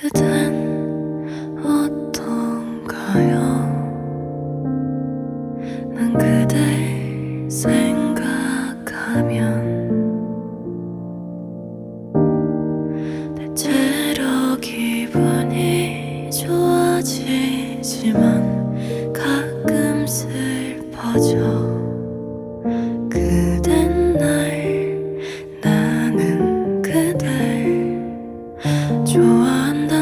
그댄 어떤가요? 난 그댈 생각하면 대체로 기분이 좋아지지만 가끔 슬퍼져 그댄